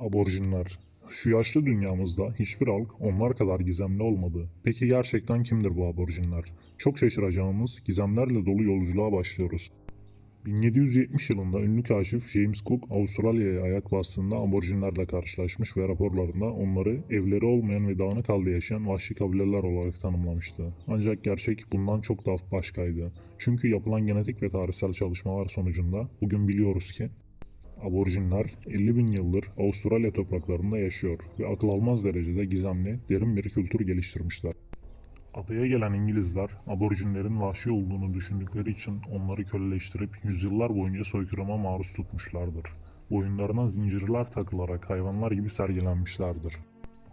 Aborjinler. Şu yaşlı dünyamızda hiçbir halk onlar kadar gizemli olmadı. Peki gerçekten kimdir bu aborjinler? Çok şaşıracağımız gizemlerle dolu yolculuğa başlıyoruz. 1770 yılında ünlü kaşif James Cook Avustralya'ya ayak bastığında aborjinlerle karşılaşmış ve raporlarında onları evleri olmayan ve dağınık halde yaşayan vahşi kabileler olarak tanımlamıştı. Ancak gerçek bundan çok daha başkaydı. Çünkü yapılan genetik ve tarihsel çalışmalar sonucunda bugün biliyoruz ki Aborjinler 50 bin yıldır Avustralya topraklarında yaşıyor ve akıl almaz derecede gizemli, derin bir kültür geliştirmişler. Adaya gelen İngilizler, aborjinlerin vahşi olduğunu düşündükleri için onları köleleştirip yüzyıllar boyunca soykırıma maruz tutmuşlardır. Boyunlarına zincirler takılarak hayvanlar gibi sergilenmişlerdir.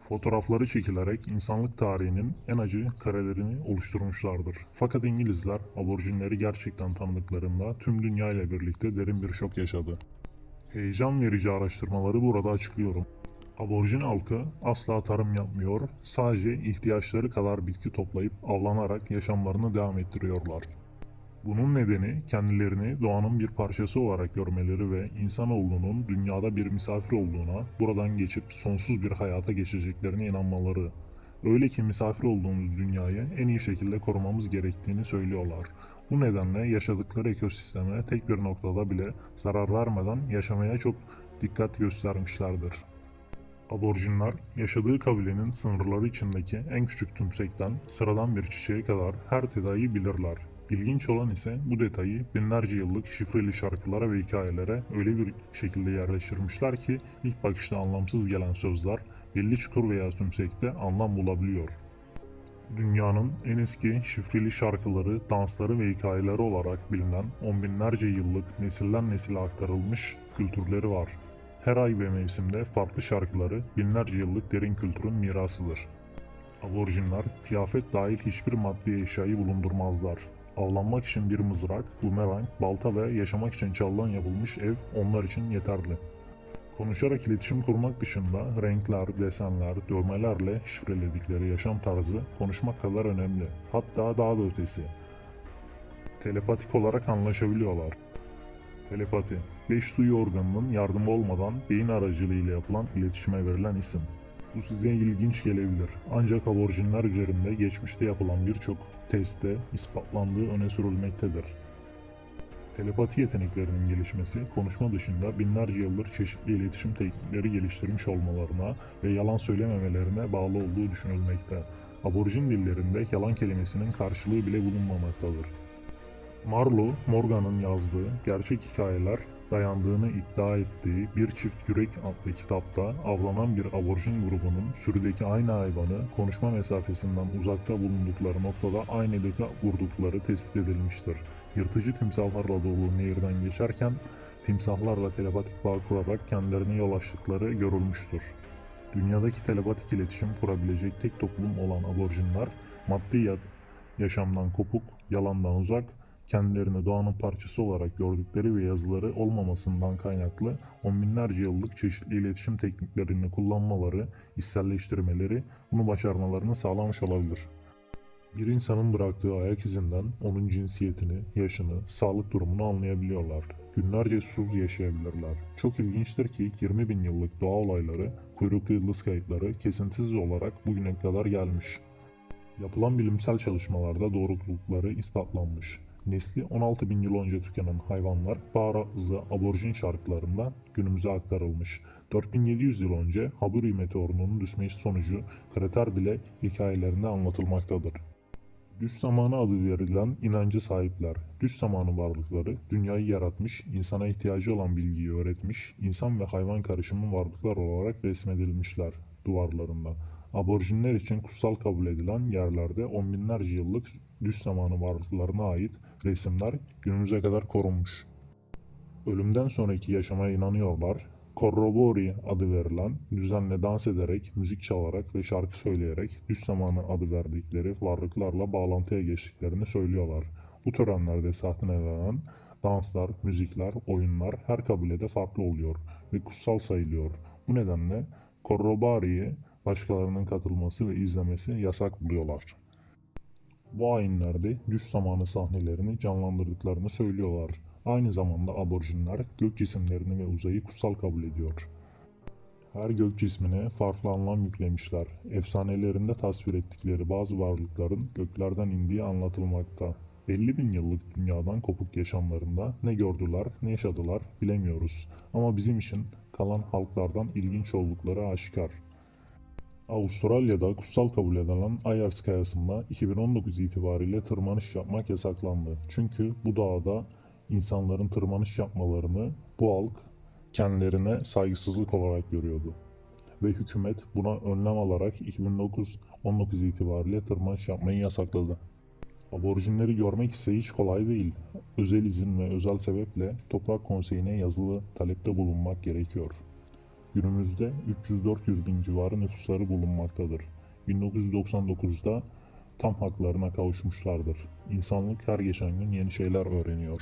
Fotoğrafları çekilerek insanlık tarihinin en acı karelerini oluşturmuşlardır. Fakat İngilizler aborjinleri gerçekten tanıdıklarında tüm dünya ile birlikte derin bir şok yaşadı. Heyecan verici araştırmaları burada açıklıyorum. Aborjin halkı asla tarım yapmıyor, sadece ihtiyaçları kadar bitki toplayıp avlanarak yaşamlarını devam ettiriyorlar. Bunun nedeni kendilerini doğanın bir parçası olarak görmeleri ve insanoğlunun dünyada bir misafir olduğuna, buradan geçip sonsuz bir hayata geçeceklerine inanmaları. Öyle ki misafir olduğumuz dünyayı en iyi şekilde korumamız gerektiğini söylüyorlar. Bu nedenle yaşadıkları ekosisteme tek bir noktada bile zarar vermeden yaşamaya çok dikkat göstermişlerdir. Aborjinler, yaşadığı kabilenin sınırları içindeki en küçük tümsekten sıradan bir çiçeğe kadar her detayı bilirler. İlginç olan ise bu detayı binlerce yıllık şifreli şarkılara ve hikayelere öyle bir şekilde yerleştirmişler ki ilk bakışta anlamsız gelen sözler belli çukur veya tümsekte anlam bulabiliyor. Dünyanın en eski şifreli şarkıları, dansları ve hikayeleri olarak bilinen on binlerce yıllık nesilden nesile aktarılmış kültürleri var. Her ay ve mevsimde farklı şarkıları binlerce yıllık derin kültürün mirasıdır. Aborjinler kıyafet dahil hiçbir maddi eşyayı bulundurmazlar. Avlanmak için bir mızrak, bumerang, balta ve yaşamak için çalıdan yapılmış ev onlar için yeterli. Konuşarak iletişim kurmak dışında renkler, desenler, dövmelerle şifreledikleri yaşam tarzı konuşmak kadar önemli. Hatta daha da ötesi. Telepatik olarak anlaşabiliyorlar. Telepati, beş duyu organının yardımı olmadan beyin aracılığıyla yapılan iletişime verilen isim. Bu size ilginç gelebilir. Ancak aborjinler üzerinde geçmişte yapılan birçok testte ispatlandığı öne sürülmektedir. Telepati yeteneklerinin gelişmesi, konuşma dışında binlerce yıldır çeşitli iletişim teknikleri geliştirmiş olmalarına ve yalan söylememelerine bağlı olduğu düşünülmekte. Aborjin dillerinde yalan kelimesinin karşılığı bile bulunmamaktadır. Marlowe, Morgan'ın yazdığı gerçek hikayeler dayandığını iddia ettiği Bir Çift Yürek adlı kitapta avlanan bir aborjin grubunun sürüdeki aynı hayvanı konuşma mesafesinden uzakta bulundukları noktada aynı hedefe vurdukları tespit edilmiştir. Yırtıcı timsahlarla dolu nehirden geçerken timsahlarla telepatik bağ kurarak kendilerine yol açtıkları görülmüştür. Dünyadaki telepatik iletişim kurabilecek tek toplum olan aborjinler maddi ya- yaşamdan kopuk, yalandan uzak, kendilerini doğanın parçası olarak gördükleri ve yazıları olmamasından kaynaklı on binlerce yıllık çeşitli iletişim tekniklerini kullanmaları, içselleştirmeleri bunu başarmalarını sağlamış olabilir. Bir insanın bıraktığı ayak izinden onun cinsiyetini, yaşını, sağlık durumunu anlayabiliyorlar. Günlerce susuz yaşayabilirler. Çok ilginçtir ki 20 bin yıllık doğa olayları, kuyruklu yıldız kayıtları kesintisiz olarak bugüne kadar gelmiş. Yapılan bilimsel çalışmalarda doğrulukları ispatlanmış. Nesli 16 bin yıl önce tükenen hayvanlar bazı aborjin şarkılarında günümüze aktarılmış. 4700 yıl önce Haburi meteorunun düşmesi sonucu krater bile hikayelerinde anlatılmaktadır. Düş zamanı adı verilen inancı sahipler. Düş zamanı varlıkları dünyayı yaratmış, insana ihtiyacı olan bilgiyi öğretmiş, insan ve hayvan karışımı varlıklar olarak resmedilmişler duvarlarında. Aborjinler için kutsal kabul edilen yerlerde on binlerce yıllık düş zamanı varlıklarına ait resimler günümüze kadar korunmuş. Ölümden sonraki yaşamaya inanıyorlar. Corrobori adı verilen, düzenle dans ederek, müzik çalarak ve şarkı söyleyerek düş zamanı adı verdikleri varlıklarla bağlantıya geçtiklerini söylüyorlar. Bu törenlerde sahnelenen danslar, müzikler, oyunlar her kabilede farklı oluyor ve kutsal sayılıyor. Bu nedenle Corrobori'ye başkalarının katılması ve izlemesi yasak buluyorlar. Bu ayinlerde düş zamanı sahnelerini canlandırdıklarını söylüyorlar. Aynı zamanda aborjinler gök cisimlerini ve uzayı kutsal kabul ediyor. Her gök cismine farklı anlam yüklemişler. Efsanelerinde tasvir ettikleri bazı varlıkların göklerden indiği anlatılmakta. 50 bin yıllık dünyadan kopuk yaşamlarında ne gördüler ne yaşadılar bilemiyoruz. Ama bizim için kalan halklardan ilginç oldukları aşikar. Avustralya'da kutsal kabul edilen Ayers Kayası'nda 2019 itibariyle tırmanış yapmak yasaklandı. Çünkü bu dağda insanların tırmanış yapmalarını bu halk kendilerine saygısızlık olarak görüyordu. Ve hükümet buna önlem alarak 2009 19 itibariyle tırmanış yapmayı yasakladı. Aborjinleri görmek ise hiç kolay değil. Özel izin ve özel sebeple Toprak Konseyi'ne yazılı talepte bulunmak gerekiyor. Günümüzde 300-400 bin civarı nüfusları bulunmaktadır. 1999'da tam haklarına kavuşmuşlardır. İnsanlık her geçen gün yeni şeyler öğreniyor.